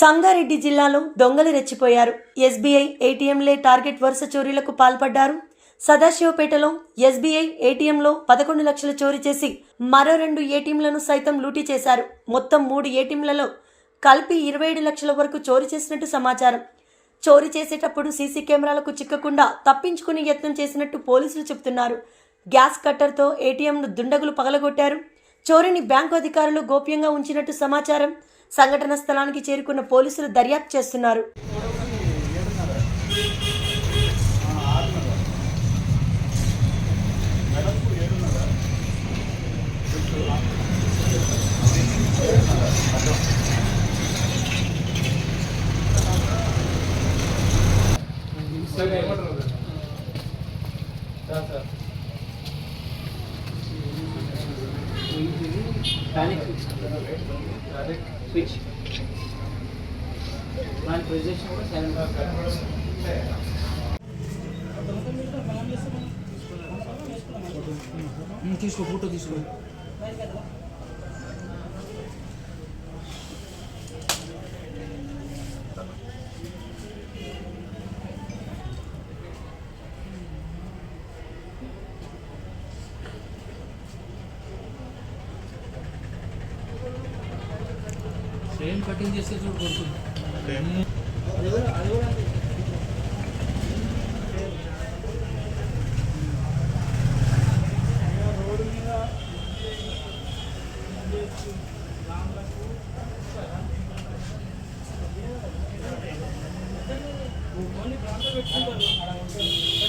సంగారెడ్డి జిల్లాలో దొంగలు రెచ్చిపోయారు. ఎస్బీఐ ఏటీఎంలే టార్గెట్ వరుస చోరీలకు పాల్పడ్డారు. సదాశివపేటలో ఎస్బీఐ ఏటీఎంలో పదకొండు లక్షల చోరీ చేసి మరో రెండు ఏటీఎంలను సైతం లూటీ చేశారు. మొత్తం మూడు ఏటీఎంలలో కలిపి ఇరవై ఏడు లక్షల వరకు చోరీ చేసినట్టు సమాచారం. చోరీ చేసేటప్పుడు సీసీ కెమెరాలకు చిక్కకుండా తప్పించుకునే యత్నం చేసినట్టు పోలీసులు చెబుతున్నారు. గ్యాస్ కట్టర్తో ఏటీఎంను దుండగులు పగలగొట్టారు. చోరీని బ్యాంకు అధికారులు గోప్యంగా ఉంచినట్టు సమాచారం. సంఘటన స్థలానికి చేరుకున్న పోలీసులు దర్యాప్తు చేస్తున్నారు. Panic switch. Switch. మన పొజిషన్ కూడా సైలెంట్ తీసుకో ఫోటో తీసుకో. ట్రైన్ కటింగ్ చేస్తే చూడు కొడుతుంది పెట్టుకుంటారు